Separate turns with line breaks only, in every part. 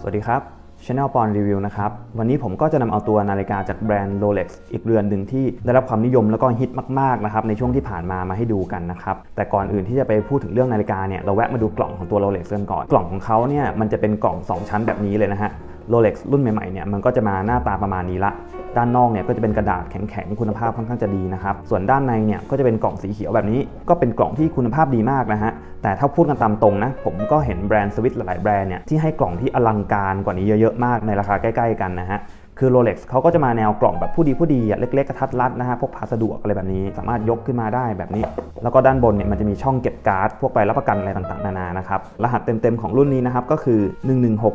สวัสดีครับ Channel ปอนรีวิวนะครับ วันนี้ผมก็จะนำเอาตัวนาฬิกาจากแบรนด์ Rolex อีกเรือนหนึ่งที่ได้รับความนิยมแล้วก็ฮิตมากๆนะครับในช่วงที่ผ่านมามาให้ดูกันนะครับ แต่ก่อนอื่นที่จะไปพูดถึงเรื่องนาฬิกาเนี่ยเราแวะมาดูกล่องของตัว Rolex กันก่อน กล่องของเขาเนี่ยมันจะเป็นกล่อง 2 ชั้นแบบนี้เลยนะฮะ Rolex รุ่นใหม่ๆเนี่ยมันก็จะมาหน้าตาประมาณนี้ละ ด้านนอกเนี่ยก็จะเป็นกระดาษแข็งๆ คุณภาพค่อนข้างจะดีนะครับ ส่วนด้านในเนี่ยก็จะเป็นกล่องสีเขียวแบบนี้ ก็เป็นกล่องที่คุณภาพดีมากนะฮะ แต่ถ้าพูดกันตามตรงนะ ผมก็เห็นแบรนด์สวิตหลายๆแบรนด์เนี่ยที่ให้กล่องที่อลังการกว่านี้เยอะๆมากในราคาใกล้ ๆ กันนะฮะ คือ Rolex เขาก็จะมาแนวกล่องแบบผู้ดีผู้ดีเล็กๆกระทัดรัดนะฮะพกพาสะดวกอะไรแบบนี้ สามารถยกขึ้นมาได้แบบนี้ แล้วก็ด้านบนเนี่ยมันจะมีช่องเก็บการ์ดพวกใบรับประกันอะไรต่างๆนานานะครับรหัสเต็มๆของรุ่นนี้นะครับก็คือ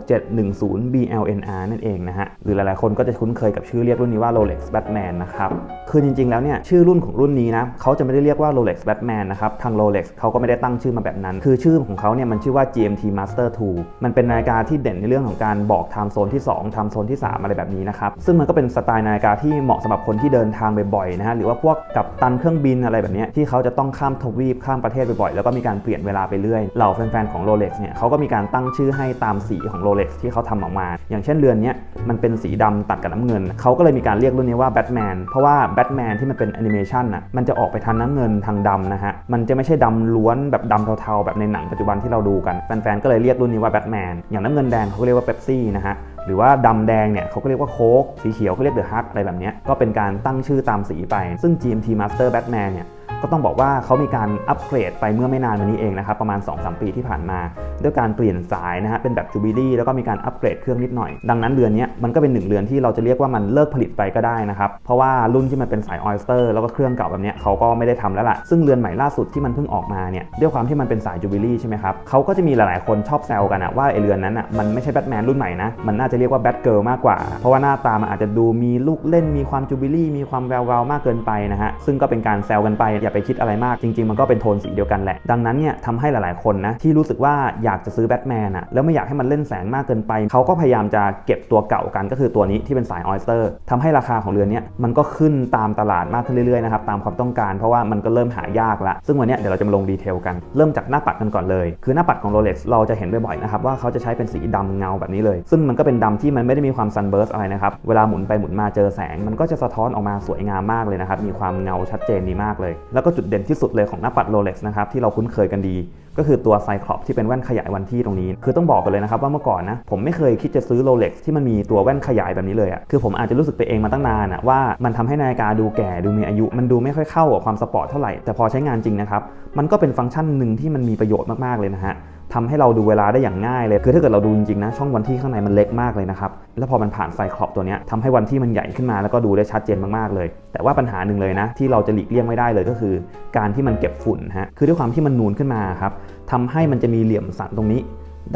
116710 BLNR นั่นเองนะฮะหรือหลายๆคนก็จะคุ้นเคยกับชื่อเรียกรุ่นนี้ว่า Rolex Batman นะครับคือจริงๆแล้วเนี่ยชื่อรุ่นของรุ่นนี้นะเขาจะไม่ได้เรียกว่า Rolex Batman นะครับทาง Rolex เขาก็ไม่ได้ตั้งชื่อมาแบบนั้น คือชื่อของเขาเนี่ยมันชื่อว่า GMT Master 2 มันเป็นนาฬิกาที่เด่นในเรื่องของการบอก time zone ที่2 time zone ที่ 3 อะไรแบบนี้นะครับซึ่งมันก็เป็นสไตล์นาฬิกาที่เหมาะสำหรับคนที่เดินทางบ่อยๆนะฮะหรือว่าพวกกับตันเครื่องบินอะไรแบบนี้ที่เขาจะต้องข้ามทวีปข้ามประเทศบ่อยๆแล้วก็มีการเปลี่ยนเวลาไปเรื่อยเหล่าแฟนๆของ Rolex เนี่ยเขาก็มีการตั้งชื่อให้ตามสีของ Rolex ที่เขาทำออกมา อย่างเช่นเรือนนี้มันเป็นสีดำตัดกับน้ำเงินเขาก็เลยมีการเรียกรุ่นนี้ว่า Batman เพราะว่า Batman ที่มันเป็นแอนิเมชันน่ะมันจะออกไปทางน้ำเงินทางดำนะฮะมันจะไม่ใช่ดำล้วนแบบดำเทาๆแบบในหนังปัจจุบันที่เราดูกันแฟนๆก็เลยเรียกรุ่นนี้ว่า Batman อย่างน้ำเงินแดงเขาเรียกว่า Pepsi นะฮะ หรือว่าดำแดงเนี่ยเขาก็เรียกว่าโค้กสีเขียวเขาเรียกเดอะฮักอะไรแบบนี้ก็เป็นการตั้งชื่อตามสีไป ซึ่ง GMT Master Batman เนี่ย ก็ต้องบอกว่าเขามีการอัปเกรดไปเมื่อไม่นานมานี้เองนะครับประมาณ 2-3 ปีที่ผ่านมา ด้วยการเปลี่ยนสายนะฮะเป็นแบบจูบิลี่แล้วก็มีการอัปเกรดเครื่องนิดหน่อย ดังนั้นเรือนนี้มันก็เป็นหนึ่งเรือนที่เราจะเรียกว่ามันเลิกผลิตไปก็ได้นะครับเพราะว่ารุ่นที่มันเป็นสายออยสเตอร์แล้วก็เครื่องเก่าแบบนี้เขาก็ไม่ได้ทำแล้วล่ะซึ่งเรือนใหม่ล่าสุดที่มันเพิ่งออกมาเนี่ยด้วยความที่มันเป็นสายจูบิลี่ใช่ไหมครับเขาก็จะมีหลายๆคนชอบแซวกันนะว่าไอเรือนนั้นอะมันไม่ใช่แบทแมนรุ่นใหม่นะมันน่าจะเรียกว่าแบทเกิลมากกว่า เพราะว่าหน้าตามันอาจจะดูมีลูกเล่นมีความจูบิลี่มีความแววๆมากเกินไปนะฮะซึ่งก็เป็นการแซวกันไปอย่าไปคิดอะไรมากจริง ๆ มันก็เป็นโทนสีเดียวกันแหละ ดังนั้นเนี่ยทำให้หลายๆคนนะที่รู้สึกว่าอยากจะซื้อแบทแมนอะแล้วไม่อยากให้มันเล่นแสงมากเกินไปเขาก็พยายามจะเก็บตัวเก่ากันก็คือตัวนี้ที่เป็นสายออยสเตอร์ทำให้ราคาของเรือนเนี้ยมันก็ขึ้นตามตลาดมากขึ้นเรื่อยๆนะครับตามความต้องการเพราะว่ามันก็เริ่มหายากละซึ่งวันนี้เดี๋ยวเราจะมาลงดีเทลกันเริ่มจากหน้าปัดกันก่อนเลย คือหน้าปัดของ Rolex เราจะเห็นบ่อยๆนะครับว่าเขาจะใช้เป็นสีดำเงาแบบนี้เลย ซึ่งมันก็เป็นดำที่มันไม่ได้มีความซันเบิร์สอะไรนะครับเวลาหมุนไปหมุนมาเจอแสง มันก็จะสะท้อนออกมาสวยงามมากเลยนะครับมีความเงาชัดเจนดีมากเลย แล้วก็จุดเด่นที่สุดเลยของหน้าปัดโรเล็กซ์นะครับที่เราคุ้นเคยกันดีก็คือตัวไซคลอปที่เป็นแว่นขยายวันที่ตรงนี้ คือต้องบอกกันเลยนะครับว่าเมื่อก่อนนะผมไม่เคยคิดจะซื้อโรเล็กที่มันมีตัวแว่นขยายแบบนี้เลยอะคือผมอาจจะรู้สึกไปเองมาตั้งนานอะว่ามันทำให้นาฬิกาดูแก่ดูมีอายุ มันดูไม่ค่อยเข้ากับความสปอร์ตเท่าไหร่แต่พอใช้งานจริงนะครับมันก็เป็นฟังก์ชันหนึ่งที่มันมีประโยชน์มากๆเลยนะฮะทำให้เราดูเวลาได้อย่างง่ายเลย คือถ้าเกิดเราดูจริงๆนะ ช่องวันที่ข้างในมันเล็กมากเลยนะครับ แล้วพอมันผ่านไซคลอปตัวนี้ทำให้วันที่มันใหญ่ขึ้นมาแล้วก็ดูได้ชัดเจนมากๆเลย แต่ว่าปัญหาหนึ่งเลยนะ ที่เราจะหลีกเลี่ยงไม่ได้เลยก็คือ การที่มันเก็บฝุ่นฮะ คือด้วยความที่มันนูนขึ้นมาครับ ทำให้มันจะมีเหลี่ยมสันตรงนี้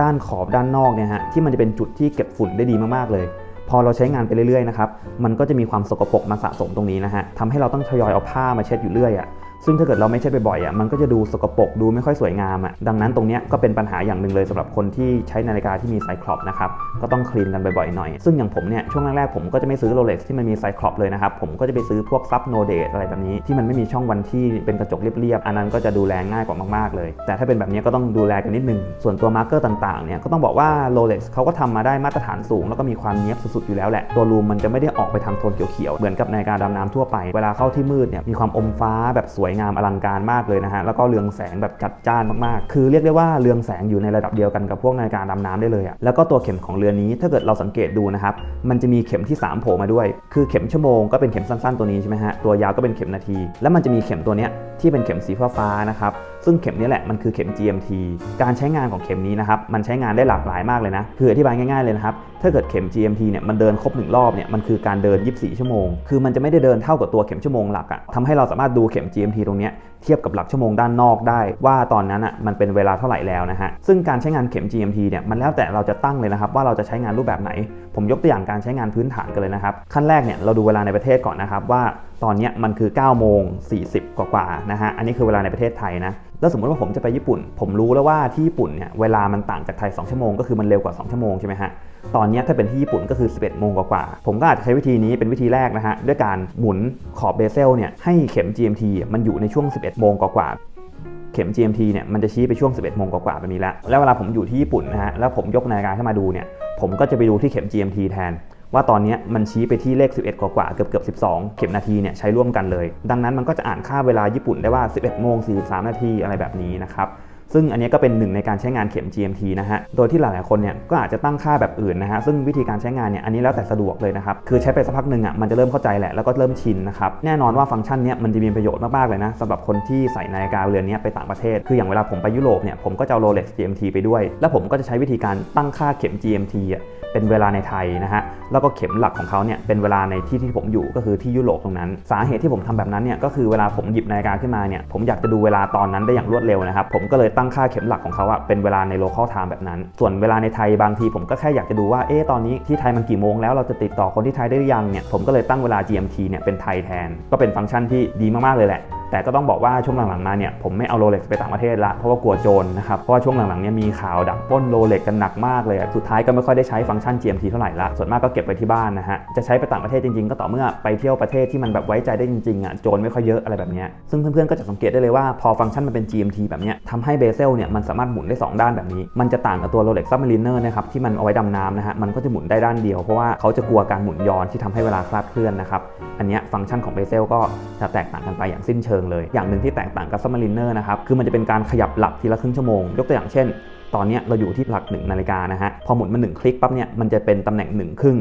ด้านขอบด้านนอกเนี่ยฮะที่มันจะเป็นจุดที่เก็บฝุ่นได้ดีมากๆเลย พอเราใช้งานไปเรื่อยๆนะครับมันก็จะมีความสกปรกมาสะสมตรงนี้นะฮะทำให้เราต้องทยอยเอาผ้ามาเช็ดอยู่เรื่อยอะ่ะ ซึ่งถ้าเกิดเราไม่ใช่บ่อยๆอะมันก็จะดูสกปรกดูไม่ค่อยสวยงามอะดังนั้นตรงนี้ก็เป็นปัญหาอย่างหนึ่งเลยสำหรับคนที่ใช้นาฬิกาที่มีไซคลอปนะครับก็ต้องคลีนกันบ่อยๆหน่อย ซึ่งอย่างผมเนี่ยช่วงแรกๆผมก็จะไม่ซื้อโรเล็กซ์ที่มันมีไซคลอปเลยนะครับผมก็จะไปซื้อพวกซับโนเดตอะไรแบบนี้ที่มันไม่มีช่องวันที่เป็นกระจกเรียบๆอันนั้นก็จะดูแลง่ายกว่ามากๆเลย แต่ถ้าเป็นแบบนี้ก็ต้องดูแลกันนิดนึงส่วนตัวมาร์กเกอร์ต่างๆเนี่ยก็ต้องบอกว่าโรเล็กเขาก็ทำมาได้มาตรฐานสูง แล้วก็มีความเนียบสุดๆอยู่แล้วแหละตัวรูมมันจะไม่ได้ออกไปทางโทนเขียวๆเหมือนกับนาฬิกาดำน้ำทั่วไปเวลาเข้าที่มืดเนี่ยมีความอมฟ้าแบบสวยยงามอลังการมากเลยนะฮะ แล้วก็เรืองแสงแบบจัดจ้านมากๆ คือเรียกได้ว่าเรืองแสงอยู่ในระดับเดียวกันกับพวกนาฬิกาดำน้ำได้เลยอะแล้วก็ตัวเข็มของเรือนนี้ถ้าเกิดเราสังเกตดูนะครับ มันจะมีเข็มที่ 3 โผล่มาด้วย คือเข็มชั่วโมงก็เป็นเข็มสั้นๆตัวนี้ใช่ไหมฮะ ตัวยาวก็เป็นเข็มนาที แล้วมันจะมีเข็มตัวเนี้ยที่เป็นเข็มสีฟ้าๆนะครับ ซึ่งเข็มนี้แหละมันคือเข็ม GMT การใช้งานของเข็มนี้นะครับ มันใช้งานได้หลากหลายมากเลยนะ คืออธิบายง่ายๆเลยนะครับ ถ้าเกิดเข็ม GMT เนี่ยมันเดินครบ 1 รอบเนี่ย มันคือการเดิน 24 ชั่วโมง คือมันจะไม่ได้เดินเท่ากับตัวเข็มชั่วโมงหลักอะทำให้เราสามารถดูเข็ม GMT ตรงเนี้เทียบกับหลักชั่วโมงด้านนอกได้ ว่าตอนนั้นอะมันเป็นเวลาเท่าไหร่แล้วนะฮะซึ่งการใช้งานเข็ม GMT เนี่ยมันแล้วแต่เราจะตั้งเลยนะครับว่าเราจะใช้งานรูปแบบไหน ผมยกตัวอย่างการใช้งานพื้นฐานกันเลยนะครับขั้นแรกเนี่ยเราดูเวลาในประเทศก่อนนะครับว่าตอนนี้มันคือ9โมง40 กว่าๆนะฮะอันนี้คือเวลาในประเทศไทยนะแล้วสมมติว่าผมจะไปญี่ปุ่น ผมรู้แล้วว่าที่ญี่ปุ่นเนี่ยเวลามันต่างจากไทย 2 ชั่วโมงก็คือมันเร็วกว่า 2 ชั่วโมงใช่ไหมฮะ ตอนนี้ถ้าเป็นที่ญี่ปุ่นก็คือ 11 โมงกว่าๆผมก็อาจจะใช้วิธีนี้เป็นวิธีแรกนะฮะ ด้วยการหมุนขอบเบเซลเนี่ยให้เข็ม GMT มันอยู่ในช่วง 11 โมงกว่าๆเข็ม GMT เนี่ยมันจะชี้ไปช่วง 11 โมงกว่าๆแบบนี้แล้ว แล้วเวลาผมอยู่ที่ญี่ปุ่นนะฮะแล้วผมยกนาฬิกาขึ้นมาดูเนี่ยผมก็จะไปดูที่เข็ม GMT แทนว่าตอนนี้มันชี้ไปที่เลข 11 กว่าๆเกือบเกือบ12 เข็มนาทีเนี่ยใช้ร่วมกันเลย ดังนั้นมันก็จะอ่านค่าเวลาญี่ปุ่นได้ว่า 11 โมง 43 นาทีอะไรแบบนี้นะครับ ซึ่งอันนี้ก็เป็นหนึ่งในการใช้งานเข็ม GMT นะฮะ โดยที่หลายๆคนเนี่ยก็อาจจะตั้งค่าแบบอื่นนะฮะ ซึ่งวิธีการใช้งานเนี่ยอันนี้แล้วแต่สะดวกเลยนะครับ คือใช้ไปสักพักหนึ่งอะมันจะเริ่มเข้าใจแหละ แล้วก็เริ่มชินนะครับ แน่นอนว่าฟังก์ชันเนี่ยมันจะมีประโยชน์มาก ๆ เลยนะสำหรับคนที่ใส่นาฬิกาเรือนนี้ไปต่างประเทศ คืออย่างเวลาผมไปยุโรปเนี่ยผมก็จะเอา Rolex GMT ไปด้วย แล้วผมก็จะใช้วิธีการตั้งค่าเข็ม GMT อะ เป็นเวลาในไทยนะฮะแล้วก็เข็มหลักของเขาเนี่ยเป็นเวลาในที่ที่ผมอยู่ก็คือที่ยุโรปตรงนั้น สาเหตุที่ผมทำแบบนั้นเนี่ยก็คือเวลาผมหยิบนาฬิกาขึ้นมาเนี่ยผมอยากจะดูเวลาตอนนั้นได้อย่างรวดเร็วนะครับผมก็เลยตั้งค่าเข็มหลักของเขาอะเป็นเวลาใน local time แบบนั้น ส่วนเวลาในไทยบางทีผมก็แค่อยากจะดูว่าเอ๊ะตอนนี้ที่ไทยมันกี่โมงแล้วเราจะติดต่อคนที่ไทยได้หรือยังเนี่ยผมก็เลยตั้งเวลา GMT เนี่ยเป็นไทยแทน ก็เป็นฟังก์ชันที่ดีมากๆเลยแหละ แต่ก็ต้องบอกว่าช่วงหลังๆมาเนี่ยผมไม่เอาโรเล็กไปต่างประเทศละเพราะว่ากลัวโจรนะครับ เพราะว่าช่วงหลังๆเนี่ยมีข่าวดักป้นโรเล็กกันหนักมากเลย สุดท้ายก็ไม่ค่อยได้ใช้ฟังก์ชัน GMT เท่าไหร่ละส่วนมากก็เก็บไว้ที่บ้านนะฮะจะใช้ไปต่างประเทศจริงๆ ก็ต่อเมื่อไปเที่ยวประเทศที่มันแบบไว้ใจได้จริงๆอะโจรไม่ค่อยเยอะอะไรแบบนี้ซึ่งเพื่อนๆก็จะสังเกตได้เลยว่าพอฟังก์ชันมันเป็น GMT แบบนี้ทำให้เบเซลเนี่ยมันสามารถหมุนได้ 2 ด้านแบบนี้ มันจะต่างกับตัว Rolex Submariner นะครับที่มันเอาไว้ดำน้ำนะฮะมันก็จะหมุนได้ด้านเดียวเพราะว่าเขาจะกลัวการหมุนย้อนที่ทำให้เวลาคลาดเคลื่อนนะครับอันนี้ฟังก์ชันของเบเซลก็จะแตกต่างกันไปอย่างสิ้นเชิงเลย อย่างหนึ่งที่แตกต่างกับซัมมารินเนอร์นะครับคือมันจะเป็นการขยับหลับทีละครึ่งชั่วโมง ยกตัวอย่างเช่น ตอนนี้เราอยู่ที่หลักหนึ่งนาฬิกานะฮะพอหมุนมาหนึ่งคลิกปั๊บเนี่ยมันจะเป็นตำแหน่งหนึ่งครึ่ง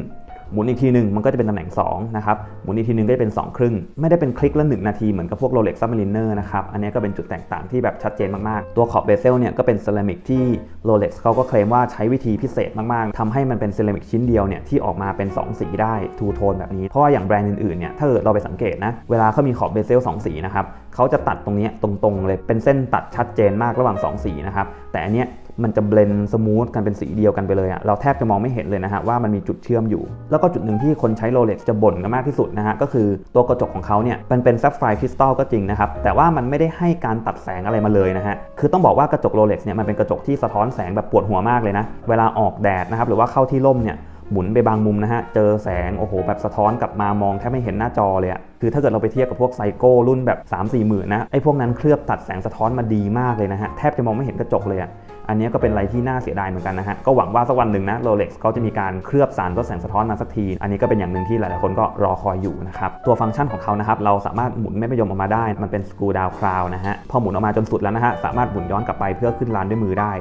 หมุนอีกทีหนึ่งมันก็จะเป็นตำแหน่ง2นะครับหมุนอีกทีหนึ่งก็จะเป็น 2 ครึ่ง ไม่ได้เป็นคลิกละ 1 นาทีเหมือนกับพวก Rolex Submariner นะครับอันนี้ก็เป็นจุดแตกต่างที่แบบชัดเจนมากๆ ตัวขอบเบเซลเนี่ยก็เป็นเซรามิกที่ Rolex เขาก็เคลมว่าใช้วิธีพิเศษมากๆทำให้มันเป็นเซรามิกชิ้นเดียวเนี่ยที่ออกมาเป็น 2 สีได้ทูโทนแบบนี้เพราะว่าอย่างแบรนด์อื่นๆเนี่ยถ้าเกิดเราไปสังเกตนะเวลาเขามีขอบเบเซล2สีนะครับเขาจะตัดตรงนี้ตรงๆเลยเป็นเส้นตัดชัดเจนมากระหว่าง 2 สีนะครับแต่อันเนี้ย มันจะเบลนสมูทกันเป็นสีเดียวกันไปเลยอะเราแทบจะมองไม่เห็นเลยนะฮะว่ามันมีจุดเชื่อมอยู่ แล้วก็จุดหนึ่งที่คนใช้ Rolex จะบ่นกันมากที่สุดนะฮะก็คือตัวกระจกของเขาเนี่ยมันเป็นซับไฟคริสตัลก็จริงนะครับแต่ว่ามันไม่ได้ให้การตัดแสงอะไรมาเลยนะฮะคือต้องบอกว่ากระจก Rolex เนี่ยมันเป็นกระจกที่สะท้อนแสงแบบปวดหัวมากเลยนะเวลาออกแดดนะครับหรือว่าเข้าที่ร่มเนี่ยหมุนไปบางมุมนะฮะ เจอแสง โอ้โห แบบสะท้อนกลับมามองแทบไม่เห็นหน้าจอเลยอะคือถ้าเกิดเราไปเทียบกับพวกไซโก้รุ่นแบบ 3 4หมื่นนะ ไอ้พวกนั้นเคลือบตัดแสงสะท้อนมาดีมากเลยนะฮะ แทบจะมองไม่เห็นกระจกเลยอะ อันนี้ก็เป็นอะไรที่น่าเสียดายเหมือนกันนะฮะ ก็หวังว่าสักวันหนึ่งนะ Rolex เขาจะมีการเคลือบสารลดแสงสะท้อนมาสักที อันนี้ก็เป็นอย่างหนึ่งที่หลายๆคนก็รอคอยอยู่นะครับ ตัวฟังก์ชันของเขานะครับเราสามารถหมุนแม่ประยมออกมาได้ มันเป็น screw down crown นะฮะ พอหมุนออกมาจนสุดแล้วนะฮะสามารถหมุนย้อนกลับไปเพื่อขึ้นลานด้วยมือได้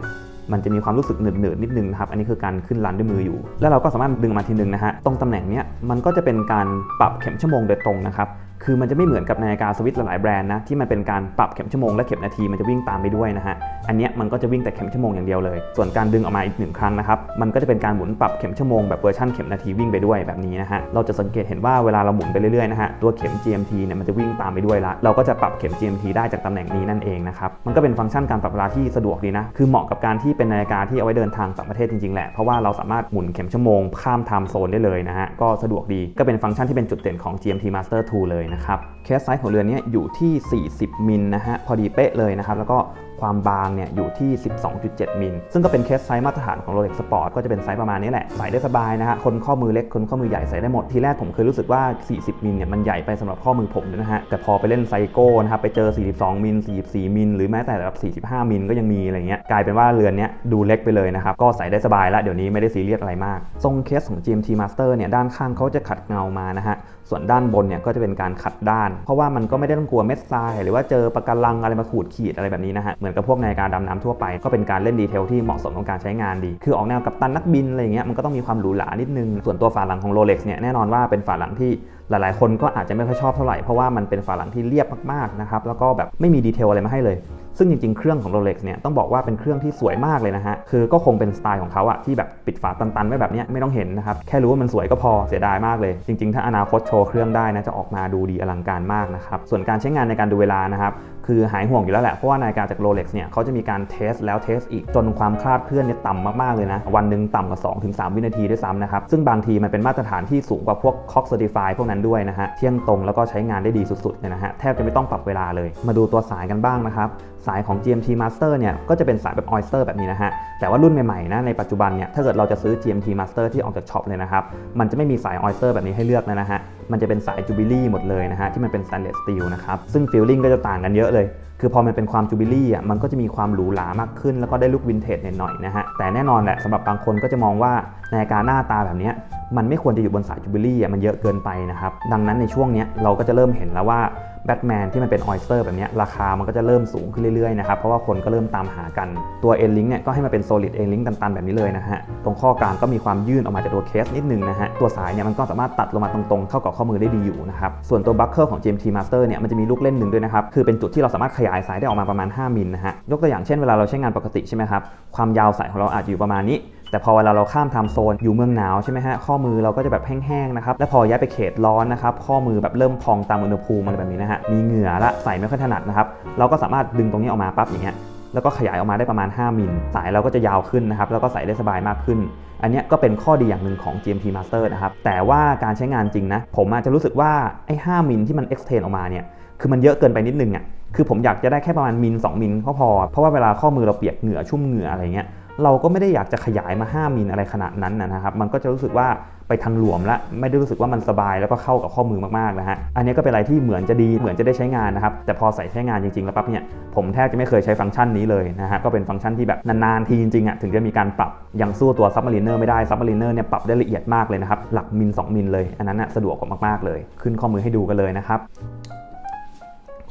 มันจะมีความรู้สึกหนืดๆนิดนึงนะครับ อันนี้คือการขึ้นลันด้วยมืออยู่ แล้วเราก็สามารถดึงมาทีนึงนะฮะ ตรงตำแหน่งเนี้ยมันก็จะเป็นการปรับเข็มชั่วโมงโดยตรงนะครับคือมันจะไม่เหมือนกับนาฬิกาสวิตหลายๆแบรนด์นะที่มันเป็นการปรับเข็มชั่วโมงและเข็มนาทีมันจะวิ่งตามไปด้วยนะฮะอันเนี้ยมันก็จะวิ่งแต่เข็มชั่วโมงอย่างเดียวเลย ส่วนการดึงออกมาอีกหนึ่งครั้งนะครับมันก็จะเป็นการหมุนปรับเข็มชั่วโมงแบบเวอร์ชันเข็มนาทีวิ่งไปด้วยแบบนี้นะฮะเราจะสังเกตเห็นว่าเวลาเราหมุนไปเรื่อยๆนะฮะตัวเข็ม GMT เนี่ยมันจะวิ่งตามไปด้วยละเราก็จะปรับเข็ม GMT ได้จากตำแหน่งนี้นั่นเองนะครับมันก็เป็นฟังก์ชันการปรับเวลาที่สะดวกดีนะคือเหมาะกับการที่เป็นนาฬิกาที่เอาไว้เดินทางต่างประเทศจริงๆแหละเพราะว่าเราสามารถหมุนเข็มชั่วโมงข้ามไทม์โซนได้เลยนะฮะก็สะดวกดีก็เป็นฟังก์ชันที่เป็นจุดเด่นของ GMT Master 2 เลยนะครับแคสไซส์ของเรือนนี้อยู่ที่ 40มิลนะฮะพอดีเป๊ะเลยนะครับแล้วก็ความบางเนี่ยอยู่ที่ 12.7 มิล ซึ่งก็เป็นเคสไซส์มาตรฐานของ Rolex Sport ก็จะเป็นไซส์ประมาณนี้แหละ ใส่ได้สบายนะฮะ คนข้อมือเล็ก คนข้อมือใหญ่ใส่ได้หมด ทีแรกผมเคยรู้สึกว่า 40 มิลเนี่ยมันใหญ่ไปสำหรับข้อมือผมนะฮะ แต่พอไปเล่นไซโก้นะครับ ไปเจอ 42 มิล 44 มิล หรือแม้แต่แบบ 45 มิลก็ยังมีอะไรเงี้ย กลายเป็นว่าเรือนเนี้ยดูเล็กไปเลยนะครับ ก็ใส่ได้สบายแล้วเดี๋ยวนี้ไม่ได้ซีเรียสอะไรมาก ทรงเคสของ GMT Master เนี่ยด้านข้างเขาจะขัดเงามานะฮะส่วนด้านบนเนี่ยก็จะเป็นการขัดด้าน เพราะว่ามันก็ไม่ได้ต้องกลัวเม็ดทราย หรือว่าเจอปะการังอะไรมาขูดขีดอะไรแบบนี้นะฮะเหมือนกับพวกนาฬิกาดำน้ำทั่วไป ก็เป็นการเล่นดีเทลที่เหมาะสมกับการใช้งานดี คือออกแนวกับตันนักบินอะไรเงี้ยมันก็ต้องมีความหรูหรานิดนึง ส่วนตัวฝาหลังของ Rolex เนี่ยแน่นอนว่าเป็นฝาหลังที่หลายๆ คนก็อาจจะไม่ค่อยชอบเท่าไหร่เพราะว่ามันเป็นฝาหลังที่เรียบมากๆนะครับแล้วก็แบบไม่มีดีเทลอะไรมาให้เลยซึ่งจริงๆ เครื่องของ Rolex เนี่ยต้องบอกว่าเป็นเครื่องที่สวยมากเลยนะฮะ คือก็คงเป็นสไตล์ของเขาอะที่แบบปิดฝาตันๆ ไว้แบบเนี้ยไม่ต้องเห็นนะครับ แค่รู้ว่ามันสวยก็พอเสียดายมากเลย จริงๆ ถ้าอนาคตโชว์เครื่องได้นะจะออกมาดูดีอลังการมากนะครับ ส่วนการใช้งานในการดูเวลานะครับ คือหายห่วงอยู่แล้วแหละ เพราะว่านาฬิกาจาก Rolex เนี่ยเขาจะมีการเทสแล้วเทสอีกจนความคลาดเคลื่อนเนี่ยต่ำมาก ๆ เลยนะ วันหนึ่งต่ำกว่า 2-3ถึงวินาทีด้วยซ้ำนะครับ ซึ่งบางทีมันเป็นมาตรฐานที่สูงกว่าพวก Cox Certify พวกนั้นด้วยนะฮะ เที่ยงตรงแล้วก็ใช้งานได้ดีสุดๆเนี่ยนะฮะแทบจะไม่ต้องปรับเวลาเลย มาดูตัวสายกันบ้างนะครับสายของ GMT Master เนี่ยก็จะเป็นสายแบบ Oyster แบบนี้นะฮะแต่ว่ารุ่นใหม่ๆนะในปัจจุบันเนี่ยถ้าเกิดเราจะซื้อ GMT Master ที่ออกจากช็อปเลยนะครับมันจะไม่มีสาย Oyster แบบนี้ให้เลือกนะฮะ มันจะเป็นสายจูบิลี่หมดเลยนะฮะที่มันเป็นสแตนเลสสตีลนะครับซึ่งฟิลลิ่งก็จะต่างกันเยอะเลย คือพอมันเป็นความจูบิลี่อะมันก็จะมีความหรูหรามากขึ้น แล้วก็ได้ลุควินเทจหน่อยๆนะฮะแต่แน่นอนแหละสำหรับบางคนก็จะมองว่านาฬิกาหน้าตาแบบนี้มันไม่ควรจะอยู่บนสายจูบิลี่อะมันเยอะเกินไปนะครับดังนั้นในช่วงนี้เราก็จะเริ่มเห็นแล้วว่า แบทแมนที่มันเป็นออยสเตอร์แบบนี้ราคามันก็จะเริ่มสูงขึ้นเรื่อยๆนะครับเพราะว่าคนก็เริ่มตามหากันตัว e n l i n k เนี่ยก็ให้มาเป็น solid e n l i n k ตันๆแบบนี้เลยนะฮะตรงข้อกลางก็มีความยื่นออกมาจากตัวเคสนิดนึงนะฮะตัวสายเนี่ยมันก็สามารถตัดลงมาตรงๆเข้ากับข้อมือได้ดีอยู่นะครับส่วนตัวบัคเกิลของ GMT Master เนี่ยมันจะมีลูกเล่นหนึ่งด้วยนะครับคือเป็นจุดที่เราสามารถขยายสายได้ออกมาประมาณ 5มิลนะฮะยกตัวอย่างเช่นเวลาเราใช้งานปกติใช่ไหมครับความยาวสายของเราอาจจะอยู่ประมาณนี้แต่พอเวลาเราข้ามไทม์โซนอยู่เมืองหนาวใช่ไหมฮะข้อมือเราก็จะแบบแห้งๆนะครับและพอย้ายไปเขตร้อนนะครับข้อมือแบบเริ่มพองตามอุณหภูมิอะไรแบบนี้นะฮะมีเหงื่อละใส่ไม่ค่อยถนัดนะครับเราก็สามารถดึงตรงนี้ออกมาปั๊บอย่างเงี้ยแล้วก็ขยายออกมาได้ประมาณ 5 มิล สายเราก็จะยาวขึ้นนะครับ แล้วก็ใส่ได้สบายมากขึ้น อันนี้ก็เป็นข้อดีอย่างหนึ่งของ GMT Master นะครับ แต่ว่าการใช้งานจริงนะ ผมอาจจะรู้สึกว่าไอ้5มิลที่มัน extend ออกมาเนี่ย คือมันเยอะเกินไปนิดนึงอะ คือผมอยากจะได้แค่ประมาณมิล2มิลก็พอ เพราะว่าเวลาข้อมือเราเปียกเหงื่อชุ่มเหงื่ออะไรเงี้ย เราก็ไม่ได้อยากจะขยายมา 5มิลอะไรขนาดนั้นนะครับ มันก็จะรู้สึกว่าไปทางหลวมละไม่ได้รู้สึกว่ามันสบายแล้วก็เข้ากับข้อมือมากๆนะฮะ อันนี้ก็เป็นอะไรที่เหมือนจะดีเหมือนจะได้ใช้งานนะครับ แต่พอใส่ใช้งานจริงๆ แล้วปั๊บเนี่ยผมแทบจะไม่เคยใช้ฟังก์ชันนี้เลยนะฮะ ก็เป็นฟังก์ชันที่แบบนานๆทีจริงๆอะถึงจะมีการปรับยังสู้ตัวซับมารีเนอร์ไม่ได้ซับมารีเนอร์เนี่ยปรับได้ละเอียดมากเลยนะครับหลักมิล2มิลเลยอันนั้นน่ะสะดวกกว่ามากๆเลย ขึ้นข้อมือให้ดูกันเลยนะครับ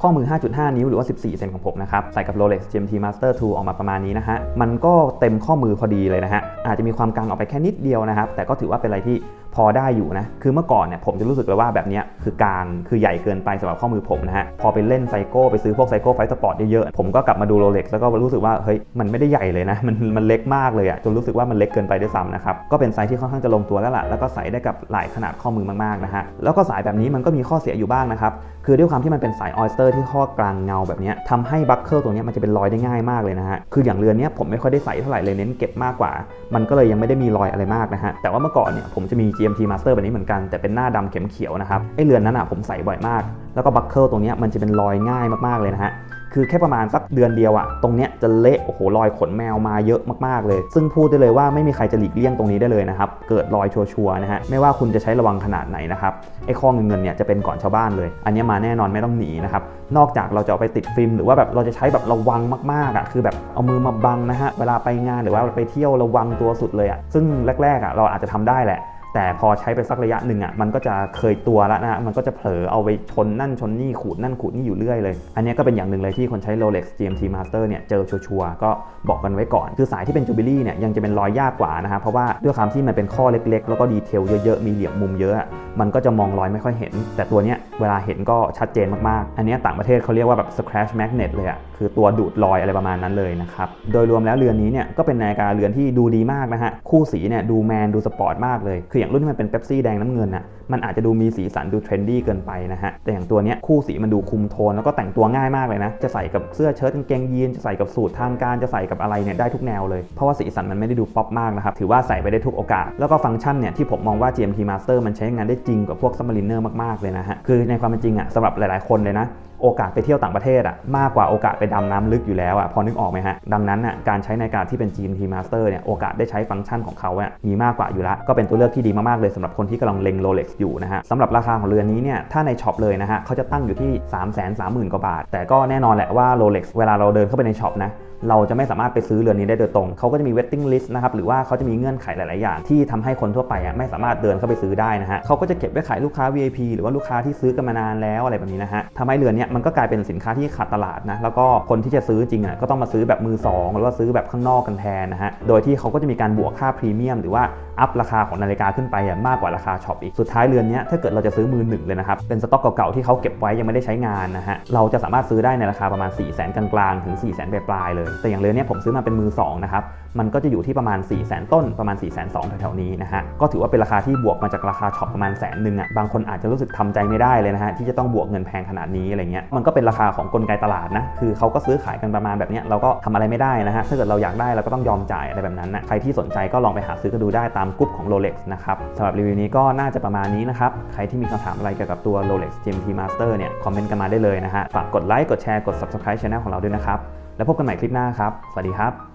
ข้อมือ 5.5 นิ้วหรือว่า 14 เซนของผมนะครับ ใส่กับ Rolex GMT Master 2 ออกมาประมาณนี้นะฮะ มันก็เต็มข้อมือพอดีเลยนะฮะ อาจจะมีความกางออกไปแค่นิดเดียวนะครับ แต่ก็ถือว่าเป็นอะไรที่ พอได้อยู่นะ คือเมื่อก่อนเนี่ยผมจะรู้สึกเลยว่าแบบนี้คือกลาง คือใหญ่เกินไปสำหรับข้อมือผมนะฮะ พอไปเล่นไซโก้ไปซื้อพวกไซโก้ไฟสปอร์ตเยอะๆ ผมก็กลับมาดู Rolex แล้วก็รู้สึกว่า เฮ้ย มันไม่ได้ใหญ่เลยนะ มันมันเล็กมากเลยอะจนรู้สึกว่ามันเล็กเกินไปด้วยซ้ำนะครับ ก็เป็นไซส์ที่ค่อนข้างจะลงตัวแล้วล่ะ แล้วก็ใส่ได้กับหลายขนาดข้อมือมากๆนะฮะ แล้วก็สายแบบนี้มันก็มีข้อเสียอยู่บ้างนะครับ คือด้วยความที่มันเป็นสายออยสเตอร์ที่ข้อกลางเงาแบบนี้ทำให้บัคเกิลตรงนี้มันจะเป็นรอยได้ง่ายมากเลยนะฮะ คืออย่างเรือนนี้ผมไม่ค่อยได้ใส่เท่าไหร่เลยเน้นเก็บมากกว่า มันก็เลยยังไม่ได้มีรอยอะไรมากนะฮะแต่ว่าเมื่อก่อนเนี่ยผมจะมี GMT Master แบบนี้เหมือนกันแต่เป็นหน้าดำเข็มเขียวนะครับไอเรือนนั้นอะผมใส่บ่อยมาก แล้วก็บัคเกิลตรงนี้มันจะเป็นรอยง่ายมากๆเลยนะฮะคือแค่ประมาณสักเดือนเดียวอะตรงเนี้ยจะเละโอ้โหรอยขนแมวมาเยอะมากๆเลย ซึ่งพูดได้เลยว่าไม่มีใครจะหลีกเลี่ยงตรงนี้ได้เลยนะครับ เกิดรอยชัวร์ๆนะฮะไม่ว่าคุณจะใช้ระวังขนาดไหนนะครับไอ้ข้อเงินเงินเนี่ยจะเป็นก่อนชาวบ้านเลย อันนี้มาแน่นอนไม่ต้องหนีนะครับนอกจากเราจะเอาไปติดฟิล์มหรือว่าแบบเราจะใช้แบบระวังมากๆอะคือแบบเอามือมาบังนะฮะเวลาไปงานหรือว่าไปเที่ยวระวังตัวสุดเลยอะซึ่งแรกๆอะเราอาจจะทำได้แหละ แต่พอใช้ไปสักระยะหนึ่งอะมันก็จะเคยตัวแล้วนะฮะมันก็จะเผลอเอาไปชนนั่นชนนี่ขูดนั่นขูดนี่อยู่เรื่อยเลย อันนี้ก็เป็นอย่างหนึ่งเลยที่คนใช้ Rolex GMT Master เนี่ยเจอชัวร์ก็บอกกันไว้ก่อน คือสายที่เป็น Jubilee เนี่ยยังจะเป็นรอยยากกว่านะครับเพราะว่าด้วยความที่มันเป็นข้อเล็กๆ แล้วก็ดีเทลเยอะๆ มีเหลี่ยมมุมเยอะมันก็จะมองรอยไม่ค่อยเห็น แต่ตัวเนี้ยเวลาเห็นก็ชัดเจนมากๆ อันนี้ต่างประเทศเขาเรียกว่าแบบ scratch magnet เลยอะคือตัวดูดรอยอะไรประมาณนั้นเลยนะครับ โดยรวมแล้วเรือนนี้เนี่ยก็เป็นนาฬิกาเรือนที่ดูดีมากนะฮะ คู่สีเนี่ยดูแมนดูสปอร์ตมากเลย คืออย่างรุ่นที่มันเป็นเ e ปซี่แดงน้ำเงินอะ มันอาจจะดูมีสีสันดูเทรนดี้เกินไปนะฮะ แต่อย่างตัวเนี้ยคู่สีมันดูคุมโทนแล้วก็แต่งตัวง่ายมากเลยนะ จะใส่กับเสื้อเชิ้ตกางเกงยีน จะใส่กับสูททางการ จะใส่กับอะไรเนี่ยได้ทุกแนวเลย เพราะว่าสีสันมันไม่ได้ดูป๊อปมากนะครับ ถือว่าใส่ไปได้ทุกโอกาส แล้วก็ฟังก์ชันเนี่ยที่ผมมองว่า GMT Master มันใช้งานได้จริงกว่าพวก Submariner มากๆเลยนะฮะ คือในความเป็นจริงอะสำหรับหลาย ๆคนเลยนะโอกาสไปเที่ยวต่างประเทศอะมากกว่าโอกาสไปดำน้ำลึกอยู่แล้วอะพอนึกออกไหมฮะ ดังนั้นอะการใช้ในาการที่เป็น GMT Master เนี่ยโอกาสได้ใช้ฟังก์ชันของเขาอะมีมากกว่าอยู่แล้วก็เป็นตัวเลือกที่ดีมากๆเลยสำหรับคนที่กำลังเล็ง Rolex อยู่นะฮะสำหรับราคาของเรือนนี้เนี่ยถ้าในช็อปเลยนะฮะเขาจะตั้งอยู่ที่ 3 3 0 0 0 0กว่าบาท แต่ก็แน่นอนแหละว่า Rolex เวลาเราเดินเข้าไปในช็อปนะเราจะไม่สามารถไปซื้อเรือนนี้ได้โดยตรง เขาก็จะมี waiting list นะครับ หรือว่าเขาจะมีเงื่อนไขหลาย ๆ อย่าง ที่ทำให้คนทั่วไปไม่สามารถเดินเข้าไปซื้อได้นะฮะเขาก็จะเก็บไว้ขายลูกค้า VIP หรือว่าลูกค้าที่ซื้อกันมานานแล้วอะไรแบบนี้นะฮะทำให้เรือนนี้มันก็กลายเป็นสินค้าที่ขาดตลาดนะ แล้วก็คนที่จะซื้อจริงอะก็ต้องมาซื้อแบบมือสองหรือว่าซื้อแบบข้างนอกกันแทนนะฮะ โดยที่เขาก็จะมีการบวกค่าพรีเมียมหรือว่าอัพราคาของนาฬิกาขึ้นไปมากกว่าราคาช็อปอีก สุดท้ายเรือนนี้ถ้าเกิดเราจะซื้อมือหนึ่งเลยนะครับ เป็นสต็อกเก่าๆที่เขาเก็บไว้ยังไม่ได้ใช้งานนะฮะ เราจะสามารถซื้อได้ในราคาประมาณ 4 0 0 0 0 0กลางๆ ถึง 4 0 0 0 0 0ปลายๆเลย แต่อย่างเรือนนี้ผมซื้อมาเป็นมือ2นะครับ มันก็จะอยู่ที่ประมาณ 4 0 0 0 0 0ต้น ประมาณ4 2 0 0 0แถวๆนี้นะฮะ ก็ถือว่าเป็นราคาที่บวกมาจากราคาช็อปประมาณแสนหนึ่งอะ บางคนอาจจะรู้สึกทำใจไม่ได้เลยนะฮะที่จะต้องบวกเงินแพงขนาดนี้อะไรเงี้ย มันก็เป็นราคาของกลไกตลาดนะ คือเขาก็ซื้อขายกันประมาณแบบเนี้ยเราก็ทำอะไรไม่ได้นะฮะถ้าเกิดเราอยากได้เราก็ต้องยอมจ่ายอะไรแบบนั้นนะใครที่สนใจก็ลองไปหาซื้อกันดูได้ตามกลุ่มของ Rolex นะครับสำหรับรีวิวนี้ก็น่าจะประมาณนี้นะครับ ใครที่มีคำถามอะไรเกี่ยวกับตัว Rolex GMT Master เนี่ย คอมเมนต์กันมาได้เลยนะฮะ ฝากกดไลค์ กดแชร์ กด Subscribe Channel ของเราด้วยนะครับ แล้วพบกันใหม่คลิปหน้าครับ สวัสดีครับ